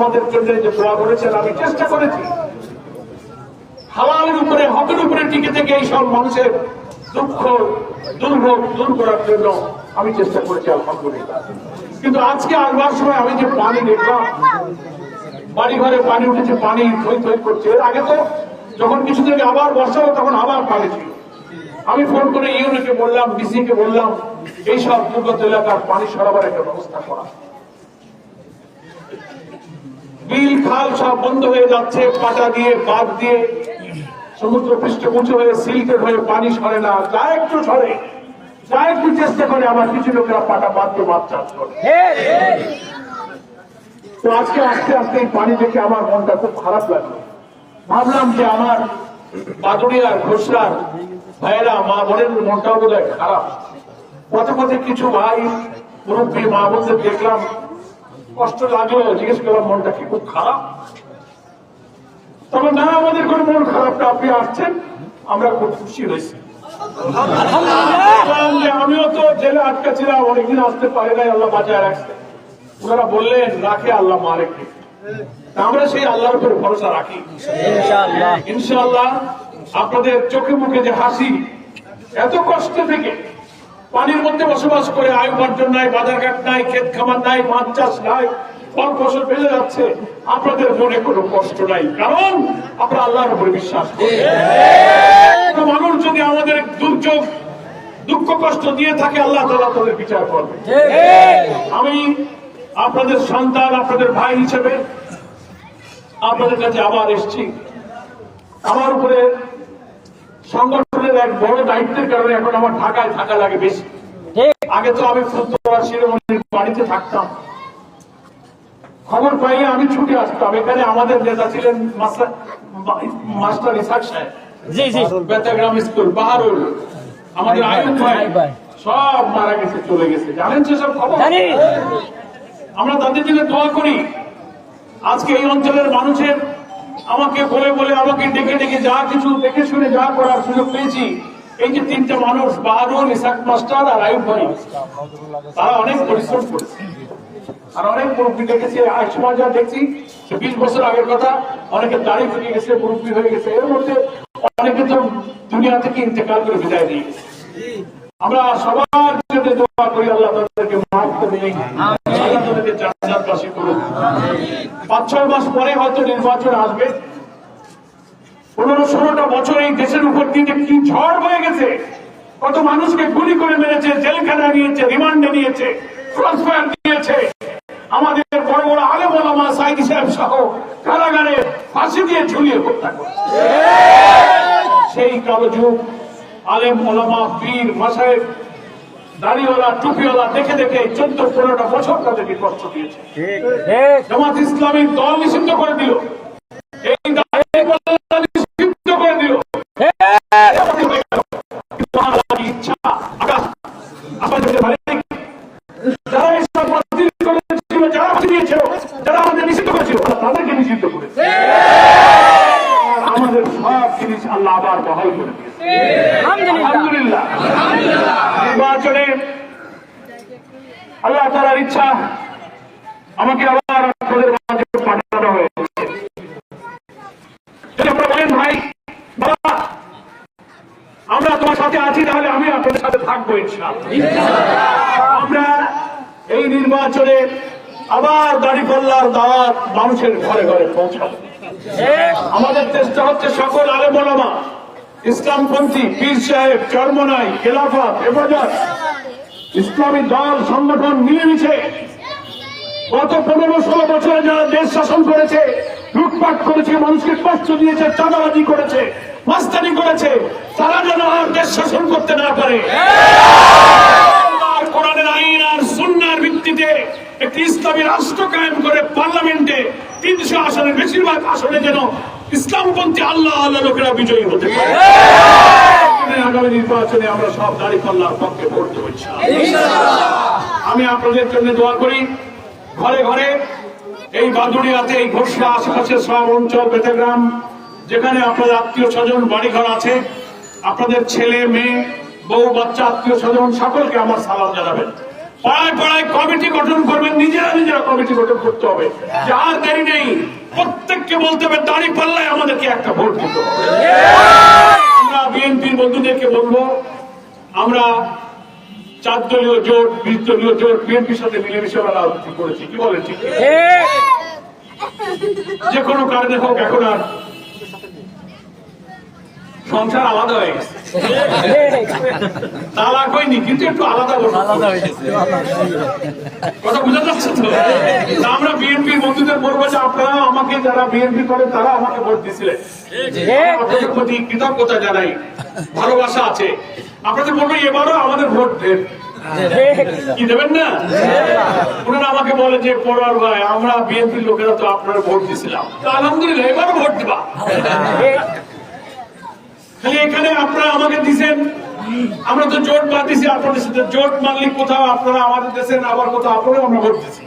আমাদের যে দোয়া করেছেন, আমি চেষ্টা করেছি। হালালের উপরে, হকের উপরে টিকে থেকে মানুষের দুঃখ দুর্ভোগ দূর করার জন্য আমি চেষ্টা করেছি, আলহামদুলিল্লাহ। কিন্তু আজকে আসবার সময় আমি যে পানি দেখলাম বাড়ি ঘরে পানি উঠেছে, পানি থই থই করছে। এর আগে তো যখন কিছুদিন আবার বর্ষা তখন আবার পানি ছিল। আমি ফোন করে ইউনিকে বললাম ডিসি কে বললাম এইসব দুর্গত এলাকার পানি সরবরাহের একটা ব্যবস্থা করা। বিল খাল সব বন্ধ হয়ে যাচ্ছে পাটা দিয়ে বাদ দিয়ে, সমুদ্র পৃষ্ঠ উঁচু হয়ে সিল্কের হয়ে পানি সরে না, যা একটু সরে, যা একটু চেষ্টা করে, আবার কিছু লোকেরা পাটা বাদ দিয়ে চাষ করে। তো আজকে আস্তে আস্তে এই পানি দেখে আমার মনটা খুব খারাপ লাগল। ভাবলাম যে আমার বাদুড়িয়ার ঘোষরার ভাইয়েরা, মা বোনের মনটাও বোধ খারাপ। পথে পথে কিছু ভাই, মুরব্বী, মা বোনদের দেখলাম কষ্ট লাগল জিজ্ঞেস করলাম মনটা কি খুব খারাপ? তবে না আমাদের কোনো মন খারাপ না আপনি আসছেন আমরা খুব খুশি হয়েছি। আমিও তো জেলে আটকা ছিলাম অনেকদিন আসতে পারি নাই আল্লাহ বাঁচায় রাখছে। ওনারা বললেন রাখে আল্লাহ মারে আমরা সেই আল্লাহর উপর ভরসা রাখি। ইনশাআল্লাহ আপনাদের চোখে মুখে যে হাসি এত কষ্ট থেকে পানির মধ্যে বসবাস করে আয় উপার্জন নাই বাজারঘাট নাই, ক্ষেত খামার নাই, মাছ চাষ নাই, ফল ফসল ফেলে যাচ্ছে। আপনাদের মনে কোনো কষ্ট নাই। কারণ আপনারা আল্লাহর উপরে বিশ্বাস করেন। মানুষ যদি আমাদের দুর্যোগ, দুঃখ, কষ্ট দিয়ে থাকে, আল্লাহ তালা তাদের বিচার করবে। আমি আপনাদের সন্তান, আপনাদের ভাই হিসেবে আপনাদের কাছে আবার এসছি। আমার উপরে সংগঠনের এক বড় দায়িত্বের কারণে এখন আমার ঢাকায় থাকা লাগে বেশি। আগে তো আমি শিরোমণির বাড়িতে থাকতাম। খবর পাইয়ে আমি ছুটে আসতাম। এখানে আমাদের নেতা ছিলেন মাস্টার ইসাক সাহেব। বেতাগ্রাম স্কুল বাহারুল। আমাদের আয়ুব ভাই। সব মারা গেছে চলে গেছে। জানেন সেসব খবর? আমরা তাদের জন্য দোয়া করি। আজকে এই অঞ্চলের মানুষের আমাকে বলে বলে আমাকে ডেকে ডেকে যা কিছু দেখে শুনে যা করার সুযোগ পেয়েছি। এই যে তিনটা মানুষ বাহারুল ইসাক মাস্টার আর আয়ুব ভাই তারা অনেক পরিশ্রম করেছে। আর অনেক মুরব্বী দেখেছি সময় যা দেখছি বিশ বছর আগের কথা, অনেকে দাঁড়িয়ে থেকে গেছে, মুরব্বী হয়ে গেছে। এর মধ্যে অনেকে তো দুনিয়া থেকে ইন্তেকাল করে বিদায় দিয়ে গেছে। আমরা সবার জন্য দোয়া করি, আল্লাহ তাদেরকে মাফ করে দিন। আল্লাহ তাদেরকে জান্নাতবাসী করুন পাঁচ ছয় মাস পরে হয়তো নির্বাচন আসবে। পনেরো ষোলোটা বছর এই দেশের উপর দিয়ে কি ঝড় হয়ে গেছে, কত মানুষকে গুলি করে মেরেছে জেলখানা নিয়েছে, রিমান্ডে নিয়েছে ক্রসফায়ার দিয়েছে। আমাদের বড় বড় আলেম ওলামা সাইদি সাহেব সহ কারাগারে ফাঁসি দিয়ে ঝুলিয়ে হত্যা করেছে। সেই কালো যুগ, আলেম ওলামা পীর মাসায়েব দাড়িওয়ালা টুপিওয়ালা দেখে দেখে চোদ্দ পনেরোটা বছর তাদেরকে কষ্ট দিয়েছে। ঠিক। জামাত ইসলামিক দল নিষিদ্ধ করে দিল। এই নিষিদ্ধ করে দিল। ইচ্ছা আকাশ আপনাদের মালিক যারা ইসলাম করেছিল যারা দিয়েছিল যারা আমাদের নিষিদ্ধ করেছিল তাদেরকে নিষিদ্ধ করেছে। আমাদের সব জিনিস আল্লাহ আবার বহাল করে দিয়েছে। আলহামদুলিল্লাহ। আলহামদুলিল্লাহ। নির্বাচনে আল্লাহ তালার ইচ্ছা আমাকে আবার আপনাদের মাঝে পাঠানো হয়েছে। ভাই আমরা তোমার সাথে আছি, তাহলে আমি আপনাদের সাথে থাকব আমরা এই নির্বাচনে আবার দাওয়াত মানুষের ঘরে ঘরে পৌঁছাবো। আমাদের চেষ্টা হচ্ছে সকল আলেমা ইসলামপন্থী পীর সাহেব, চর্মনাই, খেলাফত হেফাজত ইসলামী দল, সংগঠন মিলেমিশে গত পনেরো ষোলো বছরে যারা দেশ শাসন করেছে, লুটপাট করেছে, মানুষকে কষ্ট দিয়েছে, চাঁদাবাজি করেছে, মাস্তানি করেছে, তারা যেন আর দেশ শাসন করতে না পারে। কোরআনের আইন আর সুন্নার ভিত্তিতে একটি ইসলামী রাষ্ট্র কায়েম করে পার্লামেন্টে তিনশো আসনের বেশিরভাগ আসনে যেন ইসলামপন্থী আল্লাহ আল্লাহ লোকেরা বিজয়ী হতে পারে। আগামী নির্বাচনে আমরা সব দাঁড়ি পাল্লার পক্ষে ভোট দেবো আমি আপনাদের জন্য দোয়া করি ঘরে ঘরে এই বাদুড়িয়াতে এই ঘোষলা আশেপাশের সব অঞ্চল বেতেগ্রাম যেখানে আপনাদের আত্মীয় স্বজন বাড়িঘর আছে আপনাদের ছেলে মেয়ে বউ বাচ্চা আত্মীয় স্বজন সকলকে আমার সালাম জানাবেন। পাড়ায় পাড়ায় কমিটি গঠন করবেন নিজেরা নিজেরা কমিটি গঠন করতে হবে। যার দেরি নেই প্রত্যেককে বলতে হবে দাঁড়ি পাল্লায় আমাদেরকে একটা ভোট দিতে হবে। আমরা বিএনপির বন্ধুদেরকে বলব আমরা চার দলীয় জোট বিশ দলীয় জোট বিএনপির সাথে মিলেমিশে আমরা রাজনীতি করেছি। কি ঠিক? ঠিক। যে কোনো কারণে হোক এখন আর সংসার আলাদা হয়ে গেছে। তালাক হয়নি কিন্তু একটু আলাদা আলাদা হয়ে গেছে। কথা বোঝা যাচ্ছে তো? আমরা বিএনপির বন্ধুদের বলব যে আপনারা আমাকে যারা বিএনপি করেন তারা আমাকে ভোট দিয়েছিলেন আপনাদের প্রতি কৃতজ্ঞতা জানাই। ভালোবাসা আছে। আপনাদের বলব এবারও আমাদের ভোট দেন। কি দেবেন না? ওনারা আমাকে বলে যে পড়ার ভাই আমরা বিএনপির লোকেরা তো আপনার ভোট দিয়েছিলাম। আলহামদুলিল্লাহ এবারও ভোট দিবা। খালি এখানে আপনারা আমাকে দিছেন। আমরা তো জোট বাদ দিছি আপনাদের সাথে। জোট মানলে কোথাও আপনারা আমাদের দেশেন আবার কোথাও আপনারা আমরা ভোট দিছি।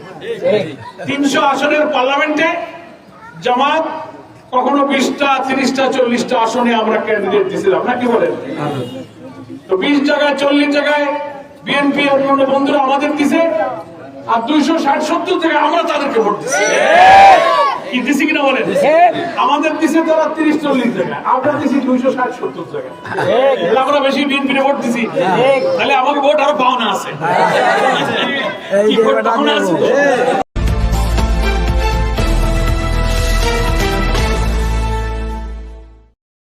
তিনশো আসনের পার্লামেন্টে জামাত কখনো বিশটা, তিরিশটা, চল্লিশটা আসনে আমরা ক্যান্ডিডেট দিছিলাম। না কি বলেন? তো বিশ জায়গায়, চল্লিশ জায়গায় বিএনপি অন্যান্য বন্ধুরা আমাদের দিছে, আর দুইশো ষাট, সত্তর জায়গায় আমরা তাদেরকে ভোট দিচ্ছি কি কিনা বলেন? আমাদের দিছে তারা তিরিশ চল্লিশ জায়গা আমরা দিছি দুইশো ষাট সত্তর জায়গা। আমরা বেশি বিএনপি ভোট দিছি। তাহলে আমাকে ভোট আরও পাওনা আছে। পাওনা আছে?